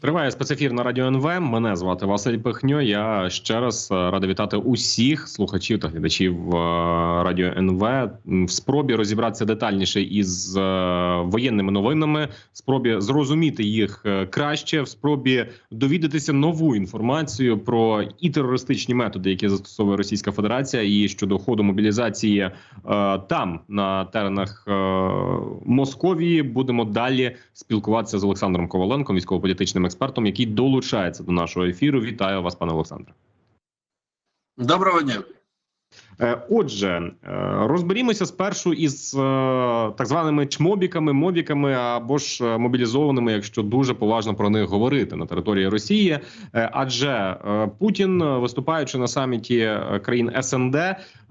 Триває спецефір на радіо НВ. Мене звати Василь Пихньо. Я ще раз е, радий вітати усіх слухачів та глядачів е, радіо НВ в спробі розібратися детальніше із е, воєнними новинами, в спробі зрозуміти їх краще, в спробі довідатися нову інформацію про і терористичні методи, які застосовує Російська Федерація, і щодо ходу мобілізації там на теренах Московії. Будемо далі спілкуватися з Олександром Коваленком, військово-політичним експертом, який долучається до нашого ефіру. Вітаю вас, пане Олександре. Доброго дня. Е, Отже, е, розберімося спершу із е, так званими чмобіками, мобіками або ж мобілізованими, якщо дуже поважно про них говорити на території Росії. Адже Путін, виступаючи на саміті країн СНД,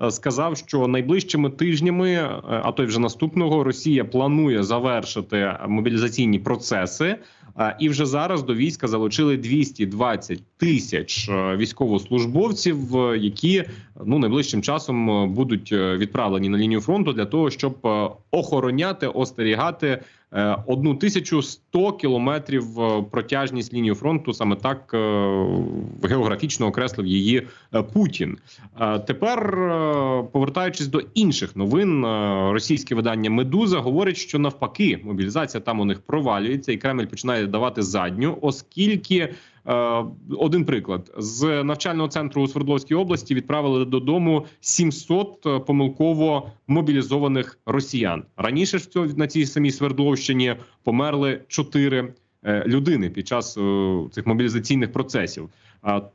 сказав, що найближчими тижнями, а то й вже наступного, Росія планує завершити мобілізаційні процеси. І вже зараз до війська залучили 220 тисяч е, військовослужбовців, е, які ну найближчим часом е, будуть відправлені на лінію фронту для того, щоб охороняти, остерігати 1100 кілометрів е, протяжність лінії фронту. Саме так е, географічно окреслив її е, Путін. Е, Тепер, е, повертаючись до інших новин, е, російське видання Медуза говорить, що навпаки мобілізація там у них провалюється, і Кремль починає давати задню, оскільки. Е, Один приклад з навчального центру у Свердловській області відправили додому 700 помилково мобілізованих росіян. Раніше ж на цій самій Свердловщині померли 4 людини під час е, цих мобілізаційних процесів.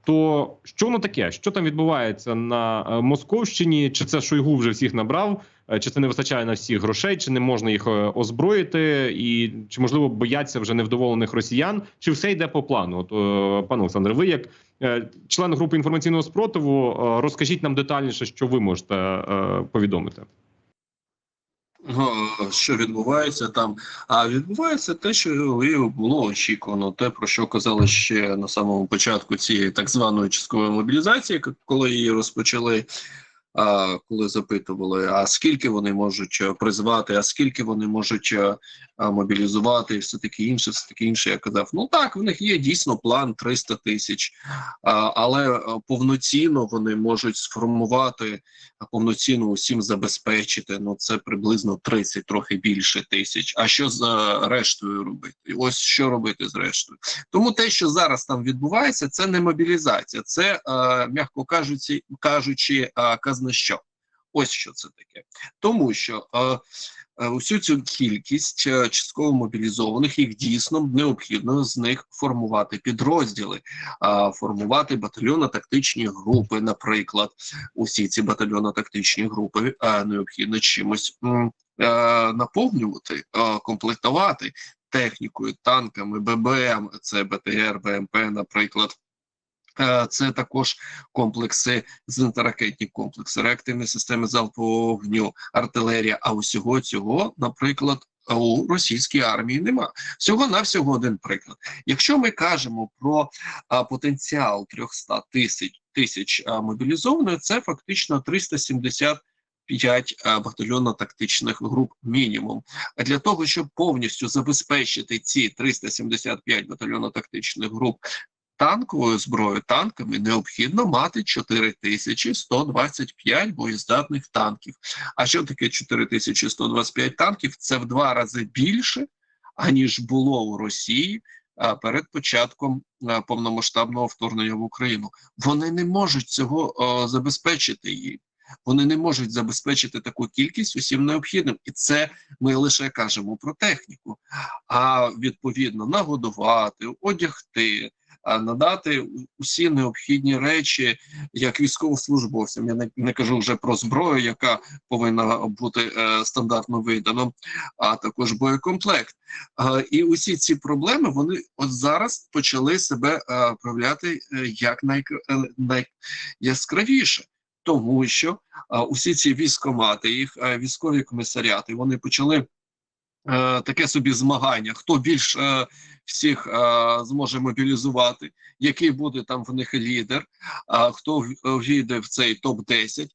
То що воно таке? Що там відбувається на е, Московщині? Чи це Шойгу вже всіх набрав? Е, Чи це не вистачає на всіх грошей? Чи не можна їх е, озброїти? І чи можливо бояться вже невдоволених росіян? Чи все йде по плану? От е, пане Олександре, ви як член групи інформаційного спротиву, розкажіть нам детальніше, що ви можете повідомити. Що відбувається там? А відбувається те, що і було очікувано, те, про що казали ще на самому початку цієї так званої часткової мобілізації, коли її розпочали. Коли запитували, а скільки вони можуть е, призвати, а скільки вони можуть е, мобілізувати, все таке інше, все таке інше. Я казав: ну так, в них є дійсно план 300 тисяч, але е, повноцінно вони можуть сформувати повноцінно усім забезпечити. Ну це приблизно 30, трохи більше тисяч. А що з е, рештою робити? Ось що робити з рештою. Тому те, що зараз там відбувається, це не мобілізація, це е, м'яко кажучи, кажучи, казна що. Ось що це таке, тому що е, е, усю цю кількість е, частково мобілізованих їх дійсно необхідно з них формувати підрозділи, формувати батальйонно-тактичні групи, наприклад усі ці батальйонно-тактичні групи необхідно чимось наповнювати, комплектувати технікою, танками, ББМ, це БТР, БМП, наприклад. Е, Це також комплекси, зенітно-ракетні комплекси, реактивні системи залпового вогню, артилерія. А усього цього, наприклад, у російській армії нема. Всього навсього один приклад. Якщо ми кажемо про потенціал 300 тисяч тисяч мобілізованих, це фактично 375 а, батальйонно-тактичних груп мінімум. А для того, щоб повністю забезпечити ці 375 батальйонно-тактичних груп танковою зброєю, танками, необхідно мати 4125 боєздатних танків. А що таке 4125 танків? Це в два рази більше, аніж було у Росії перед початком повномасштабного вторгнення в Україну. Вони не можуть цього а, забезпечити їм. Вони не можуть забезпечити таку кількість усім необхідним, і це ми лише кажемо про техніку. А відповідно нагодувати, одягти, надати усі необхідні речі як військовослужбовцям. Я не, не кажу вже про зброю, яка повинна бути е, стандартно видано, а також боєкомплект. Е, і усі ці проблеми вони от зараз почали себе е, проявляти е, як най, е, найяскравіше. Тому що е, усі ці військомати, їх е, військові комісаріати, вони почали е, таке собі змагання, хто більш е, всіх е, зможе мобілізувати, який буде там в них лідер, а хто війде в цей топ 10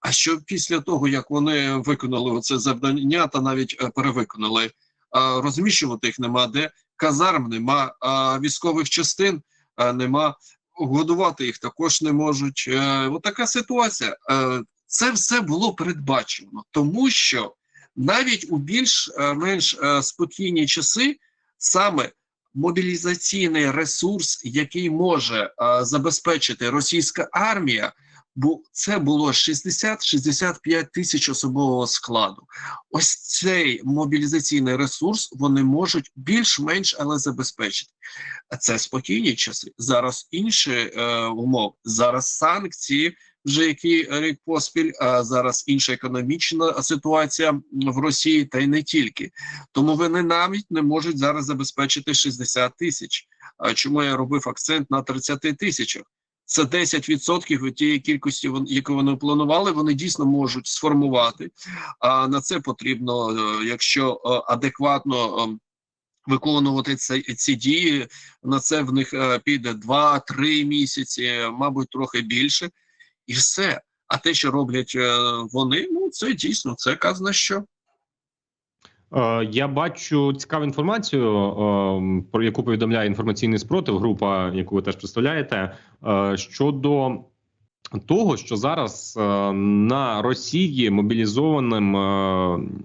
А що після того, як вони виконали це завдання, та навіть е, перевиконали? Розміщувати їх нема де, казарм нема, військових частин а, нема, годувати їх також не можуть. Е, От така ситуація. Е, Це все було передбачено, тому що навіть у більш-менш спокійні часи саме мобілізаційний ресурс, який може е, забезпечити російська армія, бо це було 60-65 тисяч особового складу. Ось цей мобілізаційний ресурс вони можуть більш-менш але забезпечити. Це спокійні часи. Зараз інші е, умови. Зараз санкції. Вже який рік поспіль, а зараз інша економічна ситуація в Росії, та й не тільки. Тому вони навіть не можуть зараз забезпечити 60 тисяч. А чому я робив акцент на 30 тисячах? Це 10% від тієї кількості, яку вони планували, вони дійсно можуть сформувати. А на це потрібно, е, якщо е, адекватно е, виконувати ці, ці дії, на це в них е, піде 2-3 місяці, мабуть, трохи більше, і все. А те, що роблять е, вони, ну це дійсно це казна що. Е, Я бачу цікаву інформацію, е, про яку повідомляє інформаційний спротив, група, яку ви теж представляєте, щодо того, що зараз на Росії мобілізованим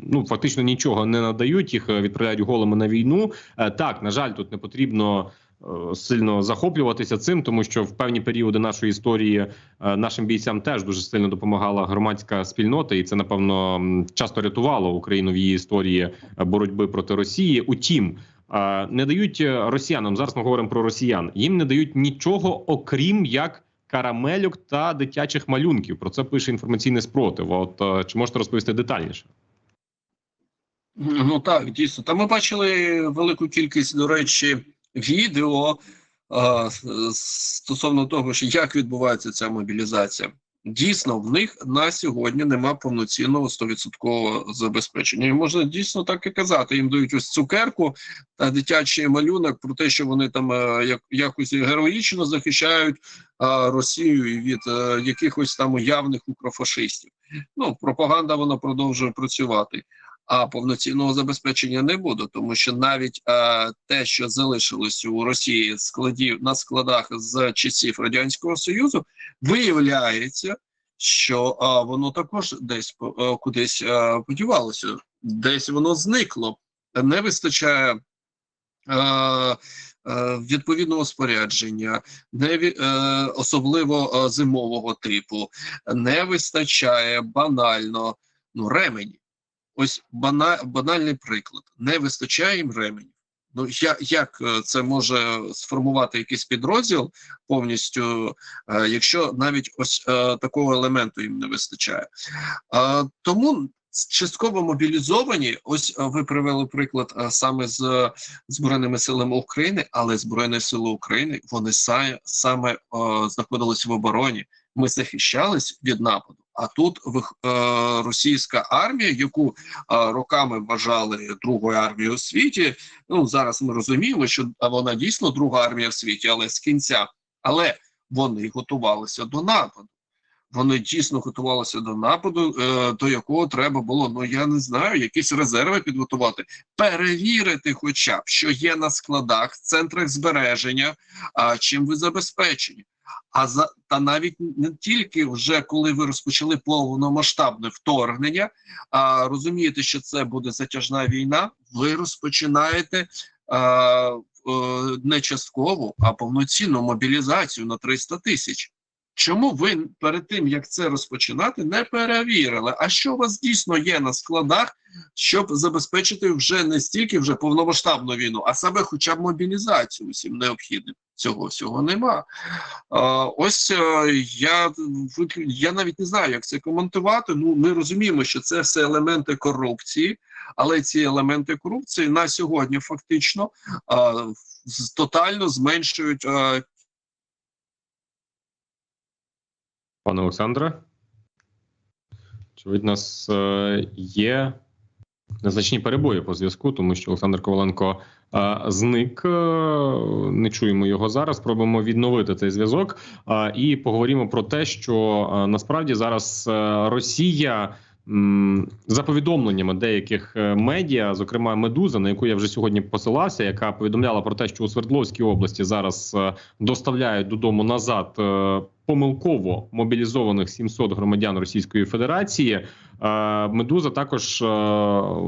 ну фактично нічого не надають, їх відправляють голими на війну. Так, на жаль, тут не потрібно. Е, Сильно захоплюватися цим, тому що в певні періоди нашої історії е, нашим бійцям теж дуже сильно допомагала громадська спільнота, і це напевно часто рятувало Україну в її історії е, боротьби проти Росії. Утім, не дають росіянам. Зараз ми говоримо про росіян. Їм не дають нічого, окрім як карамельок та дитячих малюнків. Про це пише інформаційний спротив. От чи можете розповісти детальніше? Ну так, дійсно. Та ми бачили велику кількість, до речі, відео а, с- стосовно того, що як відбувається ця мобілізація. Дійсно, в них на сьогодні нема повноцінного 100% забезпечення. І можна дійсно так і казати. Їм дають ось цукерку та дитячий малюнок про те, що вони там е, як, якось героїчно захищають а, Росію від е, якихось там уявних укрофашистів. Ну, пропаганда вона продовжує працювати а повноцінного забезпечення не буде, тому що навіть е, те, що залишилось у Росії складів на складах з часів радянського союзу, виявляється, що е, воно також десь по- е, кудись е, подівалося, десь воно зникло. Не вистачає. Відповідного спорядження, не особливо зимового типу, не вистачає банально ну ремені. Ось банальний приклад. Не вистачає їм ременів. Ну як е, це може сформувати якийсь підрозділ повністю, е, якщо навіть ось е, такого елементу їм не вистачає? Тому частково мобілізовані. Ось ви привели приклад саме з збройними силами України, але збройні сили України вони саме знаходились в обороні. Ми захищались від нападу. А тут е, російська армія, яку е, роками вважали другою армією у світі. Ну зараз ми розуміємо, що вона дійсно друга армія в світі, але з кінця. Але вони готувалися до нападу. Вони дійсно готувалися до нападу, е, до якого треба було, ну я не знаю, якісь резерви підготувати, перевірити, хоча б що є на складах, центрах збереження, а чим ви забезпечені. А за та навіть не тільки вже коли ви розпочали повномасштабне вторгнення, а розумієте, що це буде затяжна війна, ви розпочинаєте а, е, не часткову, а повноцінну мобілізацію на 300 тисяч. Чому ви перед тим як це розпочинати, не перевірили? А що у вас дійсно є на складах, щоб забезпечити вже не стільки вже повномасштабну війну, а саме хоча б мобілізацію усім необхідним? Цього всього нема. А, ось е, я я навіть не знаю, як це коментувати. Ну, ми розуміємо, що це все елементи корупції, але ці елементи корупції на сьогодні фактично а, тотально зменшують а, Пане Олександре, нас е, є незначні перебої по зв'язку, тому що Олександр Коваленко е, зник. е, Не чуємо його зараз. Спробуємо відновити цей зв'язок і поговоримо про те, що насправді зараз Росія. за повідомленнями деяких медіа, зокрема Медуза, на яку я вже сьогодні посилався, яка повідомляла про те, що у Свердловській області зараз доставляють додому назад помилково мобілізованих 700 громадян Російської Федерації. Е, Медуза також е,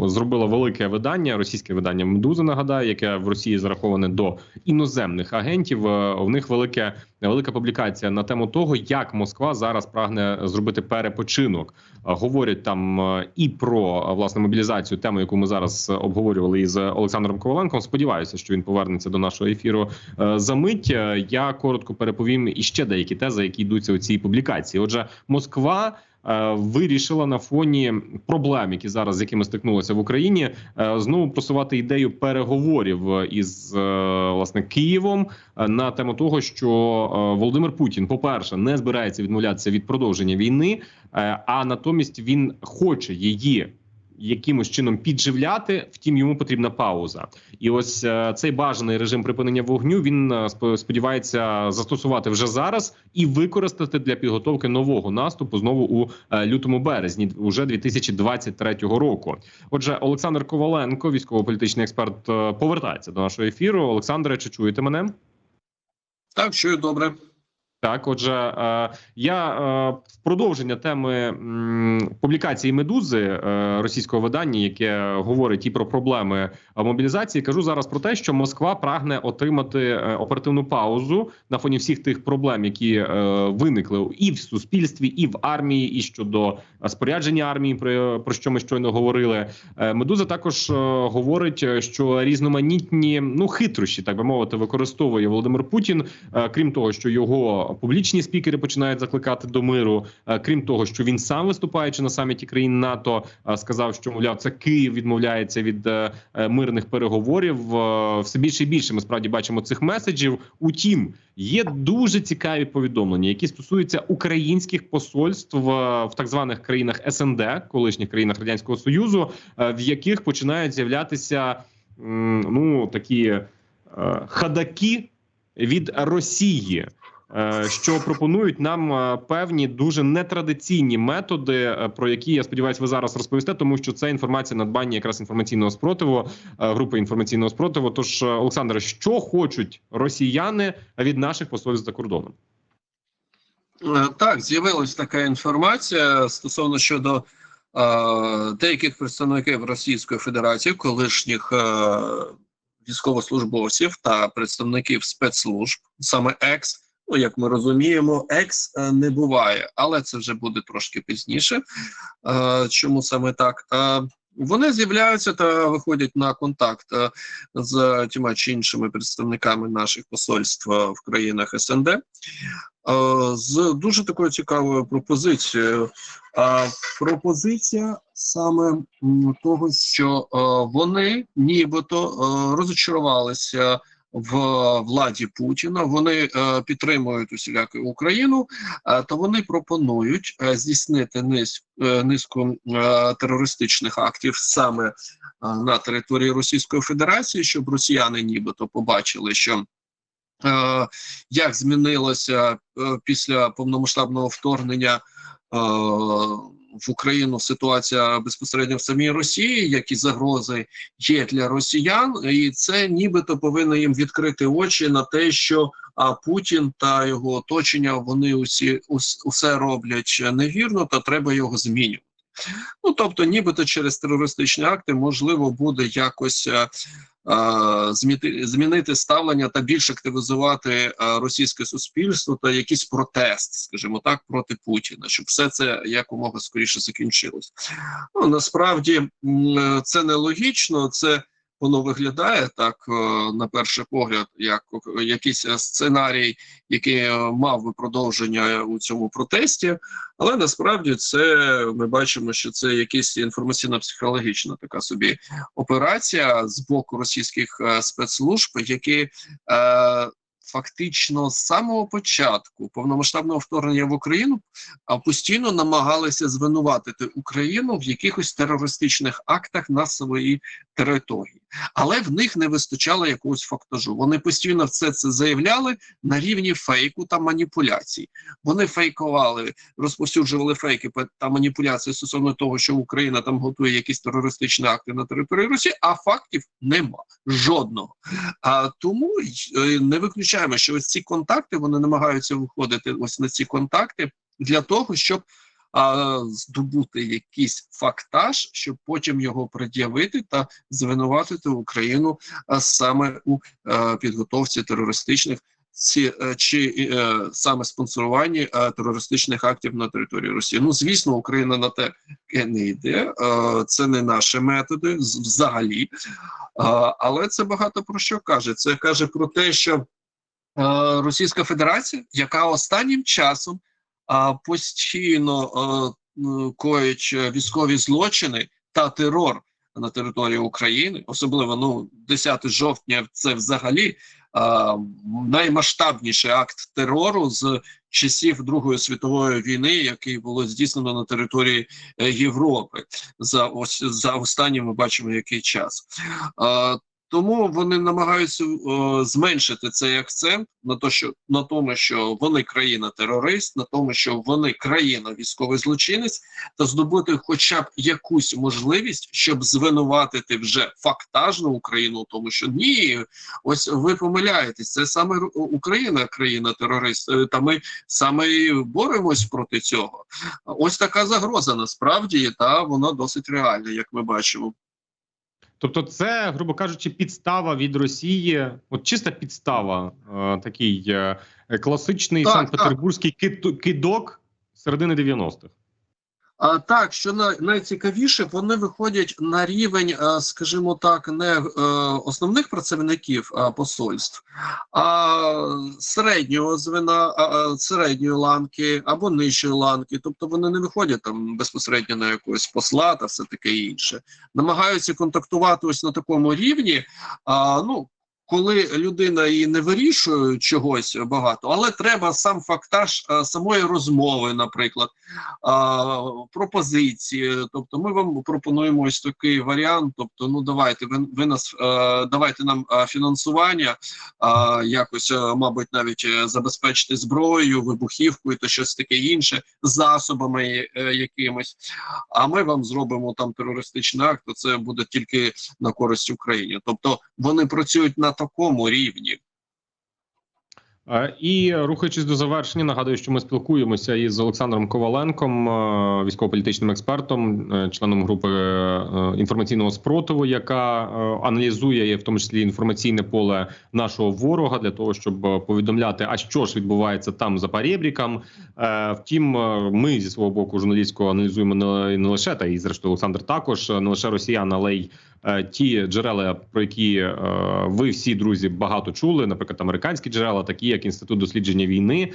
зробила велике видання, російське видання Медуза. Нагадаю, яке в Росії зараховане до іноземних агентів. Е, В них велике велика публікація на тему того, як Москва зараз прагне зробити перепочинок. Е, Говорять там е, і про е, власне мобілізацію, тему, яку ми зараз е, обговорювали із Олександром Коваленком. Сподіваюся, що він повернеться до нашого ефіру е, за мить. Е, Я коротко переповім іще деякі тези, які йдуться у цій публікації. Отже, Москва. е, Вирішила на фоні проблем, які зараз з якими стикнулися в Україні, е, знову просувати ідею переговорів із е, власне Києвом на тему того, що Володимир Путін, по перше, не збирається відмовлятися від продовження війни, а натомість він хоче її. Якимось чином підживляти, втім йому потрібна пауза, і ось е, цей бажаний режим припинення вогню. Він е, спо- сподівається застосувати вже зараз і використати для підготовки нового наступу знову у е, лютому березні, уже 2023 року. Отже, Олександр Коваленко, військово-політичний експерт, повертається до нашого ефіру. Олександре, чи чуєте мене? Так, чую добре. Так, отже, е, я е, в продовження теми публікації медузи е, російського видання, яке говорить і про проблеми мобілізації, кажу зараз про те, що Москва прагне отримати оперативну паузу на фоні всіх тих проблем, які виникли і в суспільстві, і в армії, і щодо спорядження армії, про, що ми щойно говорили. Медуза також говорить, що різноманітні ну хитрощі, так би мовити, використовує Володимир Путін. Крім того, що його публічні спікери починають закликати до миру. е, Крім того, що він сам виступаючи на саміті країн НАТО, е, сказав, що мовляв, це Київ відмовляється від е, мирних переговорів. Все більше і більше ми справді бачимо цих меседжів. Утім, є дуже цікаві повідомлення, які стосуються українських посольств в так званих країнах СНД, колишніх країнах радянського союзу, в яких починають з'являтися ну такі хадаки від Росії. Е, Що пропонують нам е, певні дуже нетрадиційні методи, е, про які я сподіваюся, ви зараз розповісте, тому що це інформація надбання якраз інформаційного спротиву, групи інформаційного спротиву. Тож, Олександре, що хочуть росіяни від наших посольств за кордоном? Так, з'явилась така інформація стосовно щодо е, деяких представників Російської Федерації, колишніх е, військовослужбовців та представників спецслужб, саме екс. Ну, як ми розуміємо, екс е, не буває, але це вже буде трошки пізніше. Е, чому саме так? Е, вони з'являються та виходять на контакт з тіма чи іншими представниками наших посольств в країнах СНД з дуже такою цікавою пропозицією. Пропозиція саме того, що вони нібито розочарувалися в владі Путіна. Вони е, підтримують усіляку Україну, е, то вони пропонують е, здійснити е, низку терористичних актів саме на території Російської Федерації, щоб росіяни нібито побачили, що як змінилося після повномасштабного вторгнення в Україну ситуація безпосередньо в самій Росії, які загрози є для росіян, і це нібито повинно їм відкрити очі на те, що а Путін та його оточення вони усі ус, усе роблять невірно, та треба його змінювати. Ну тобто, нібито через терористичні акти можливо буде якось е, е, змінити ставлення та більш активізувати е, російське суспільство та якийсь протест, скажімо так, проти Путіна, щоб все це якомога скоріше закінчилось. Ну насправді це нелогічно, це воно виглядає так е, на перший погляд, як якийсь сценарій, який мав би продовження у цьому протесті. Але насправді це ми бачимо, що це якась інформаційно-психологічна така собі операція з боку російських е, спецслужб, які е, фактично з самого початку повномасштабного вторгнення в Україну постійно намагалися звинуватити Україну в якихось терористичних актах на своїй території. Але в них не вистачало якогось фактажу. Вони постійно все це заявляли на рівні фейку та маніпуляцій. Вони фейкували, розповсюджували фейки та маніпуляції стосовно того, що Україна там готує якісь терористичні акти на території Росії, а фактів нема жодного. А тому е, не виключаємо, що ось ці контакти вони намагаються виходити ось на ці контакти для того, щоб а, здобути якийсь фактаж, щоб потім його пред'явити та звинуватити Україну а, саме у е, підготовці терористичних ці е, чи е, саме спонсоруванні терористичних актів на території Росії. Ну звісно, Україна на те не йде. Це не наші методи взагалі. Але це багато про що каже. Це каже про те, що Російська Федерація, яка останнім часом постійно е, коїть е, військові злочини та терор на території України, особливо ну 10 жовтня, це взагалі наймасштабніший акт терору з часів Другої світової війни, який було здійснено на території е, Європи за ось за останнім ми бачимо який час. Тому вони намагаються е, зменшити цей акцент на то, що на тому, що вони країна-терорист, на тому, що вони країна військовий злочинець, та здобути хоча б якусь можливість, щоб звинуватити вже фактажну Україну, тому що ні, ось ви помиляєтесь, це саме Україна, країна-терорист, е, та ми саме і боремось проти цього. Ось така загроза насправді, та вона досить реальна, як ми бачимо. Тобто, це, грубо кажучи, підстава від Росії, от чиста підстава, е, такий е, класичний Так, санкт-петербурзький кид- кидок середини 90-х. Так, що на, найцікавіше, вони виходять на рівень, е, скажімо так, не е, основних працівників посольств, а середнього звена, середньої ланки або нижчої ланки. Тобто вони не виходять там безпосередньо на якогось посла та все таке інше. Намагаються контактувати ось на такому рівні. Ну, коли людина і не вирішує чогось багато, але треба сам фактаж е, самої розмови, наприклад пропозиції. Тобто, ми вам пропонуємо ось такий варіант. Тобто, ну давайте ви, ви нас е, давайте нам е, фінансування, якось, мабуть, навіть забезпечити зброєю, вибухівкою та щось таке інше, засобами якимось. А ми вам зробимо там терористичний акт. То це буде тільки на користь Україні. Тобто вони працюють на такому рівні. Е, І рухаючись до завершення, нагадую, що ми спілкуємося із Олександром Коваленком, е, військово-політичним експертом, е, членом групи інформаційного спротиву, яка аналізує в тому числі інформаційне поле нашого ворога для того, щоб повідомляти, а що ж відбувається там за парєбріком. Втім, ми зі свого боку журналістського аналізуємо не, лише та і зрештою Олександр також не лише росіян, але й ті джерела, про які ви всі друзі багато чули, наприклад, американські джерела, такі як інститут дослідження війни,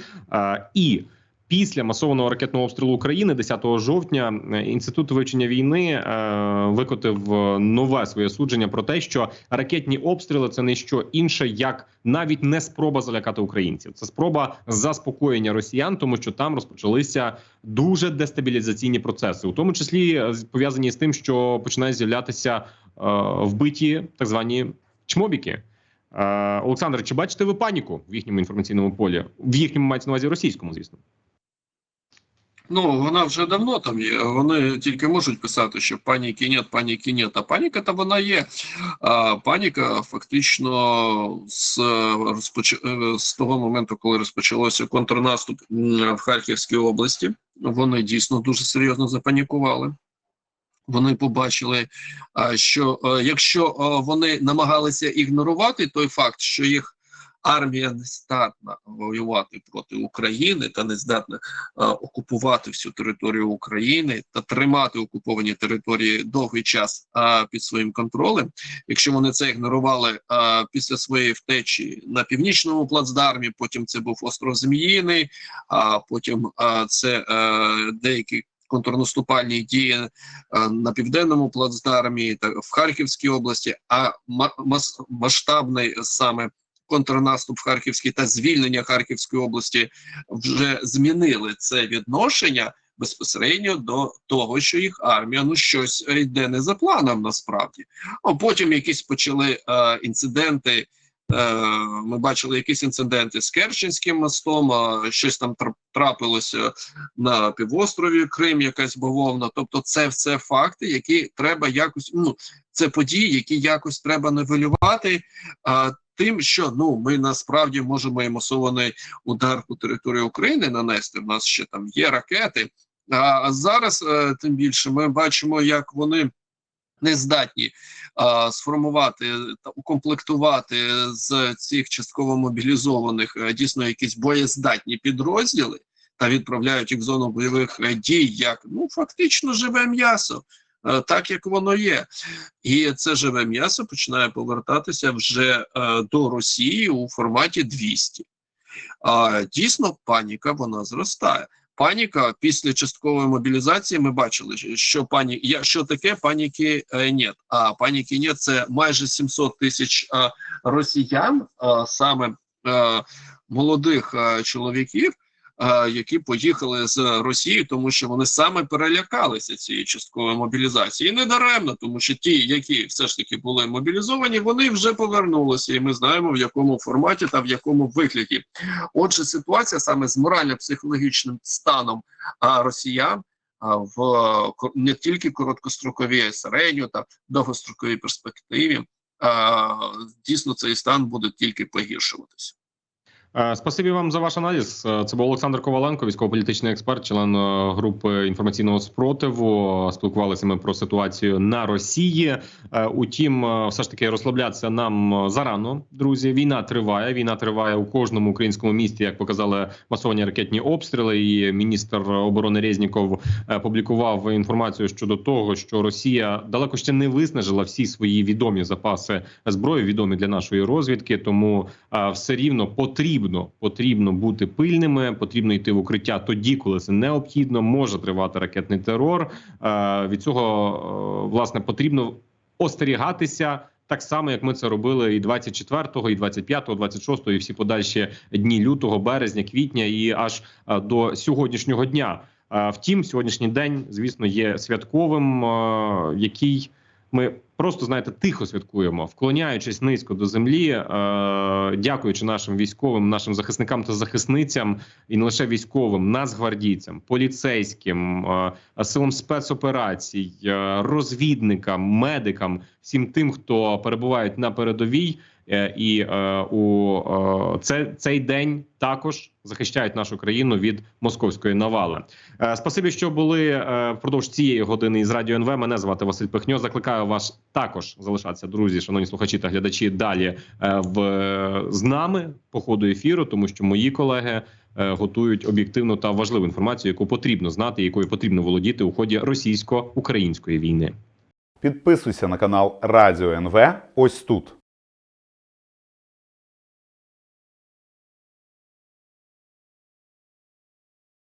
і після масованого ракетного обстрілу України 10 жовтня е, інститут вивчення війни е, викотив е, нове своє судження про те, що ракетні обстріли це не що інше, як навіть не спроба залякати українців. Це спроба заспокоєння росіян, тому що там розпочалися дуже дестабілізаційні процеси, у тому числі пов'язані з тим, що починають з'являтися вбиті так звані чмобіки. Е, Олександр, чи бачите ви паніку в їхньому інформаційному полі? В їхньому мається на увазі російському, звісно. Ну, вона вже давно там є. Вони тільки можуть писати, що паніки нет, паніки нет. А паніка та вона є. А паніка фактично з, розпоч... з того моменту, коли розпочалося контрнаступ в Харківській області, вони дійсно дуже серйозно запанікували. Вони побачили, що е, якщо е, вони намагалися ігнорувати той факт, що їх армія не здатна воювати проти України та не здатна е, окупувати всю територію України та тримати окуповані території довгий час під своїм контролем. Якщо вони це ігнорували після своєї втечі на північному плацдармі, потім це був остров Зміїний, а потім це деякі. Контрнаступальні дії е, на південному плацдармі та в Харківській області, а ма- масштабний саме контрнаступ в Харківській та звільнення Харківської області вже змінили це відношення безпосередньо до того, що їх армія ну щось йде не за планом насправді. А потім якісь почали е, інциденти. Е, ми бачили якісь інциденти з Керченським мостом, щось там трапилося на півострові Крим, якась бавовна. Тобто, це все факти, які треба якось. Ну це події, які якось треба нивелювати. А, тим, що ну ми насправді можемо масований удар по території України нанести. У нас ще там є ракети. А зараз е, тим більше ми бачимо, як вони не здатні а, сформувати та укомплектувати з цих частково мобілізованих е, дійсно якісь боєздатні підрозділи та відправляють їх в зону бойових е, дій як ну фактично живе м'ясо. е, Так як воно є, і це живе м'ясо починає повертатися вже е, до Росії у форматі 200. А дійсно, паніка вона зростає. Паніка після часткової мобілізації. Ми бачили, що пані я що таке паніки е, нет. А паніки нет це майже 700 тисяч е, росіян, е, саме молодих чоловіків, які поїхали з Росії, тому що вони саме перелякалися цієї часткової мобілізації. І не даремно, тому що ті, які все ж таки були мобілізовані, вони вже повернулися, і ми знаємо в якому форматі та в якому вигляді. Отже, ситуація саме з морально-психологічним станом росіян в е, не тільки короткостроковій, а й середньо та довгостроковій перспективі. Дійсно, цей стан буде тільки погіршуватися. Е, Спасибі вам за ваш аналіз. Е, Це був Олександр Коваленко, військово-політичний експерт, член е, групи інформаційного спротиву. Спілкувалися ми про ситуацію на Росії. Утім, все ж таки розслаблятися нам зарано, друзі. Війна триває. Війна триває у кожному українському місті, як показали масовані ракетні обстріли. І міністр оборони Резніков публікував інформацію щодо того, що Росія далеко ще не виснажила всі свої відомі запаси зброї, відомі для нашої розвідки. Тому все рівно потрібно потрібно бути пильними. Потрібно йти в укриття тоді, коли це необхідно. Може тривати ракетний терор. Е, Від цього е, власне потрібно остерігатися. Так само, як ми це робили і 24-го, і 25-го, 26-го, і всі подальші дні лютого, березня, квітня, і аж е, до сьогоднішнього дня. Втім, сьогоднішній день, звісно, є святковим, який ми просто знаєте тихо святкуємо, вклоняючись низько до землі, е, дякуючи нашим військовим, нашим захисникам та захисницям, і не лише військовим, нацгвардійцям, поліцейським, е, силам спецоперацій, е, розвідникам, медикам, всім тим, хто перебувають на передовій. Е, І е, у е, це, цей день також захищають нашу країну від московської навали. Спасибі, що були впродовж цієї години із радіо НВ. Мене звати Василь Пихньо. Закликаю вас також залишатися, друзі, шановні слухачі та глядачі, далі в з нами по ходу ефіру, тому що мої колеги. Готують об'єктивну та важливу інформацію, яку потрібно знати, якою потрібно володіти у ході російсько-української війни. Підписуйся на канал Радіо НВ ось тут.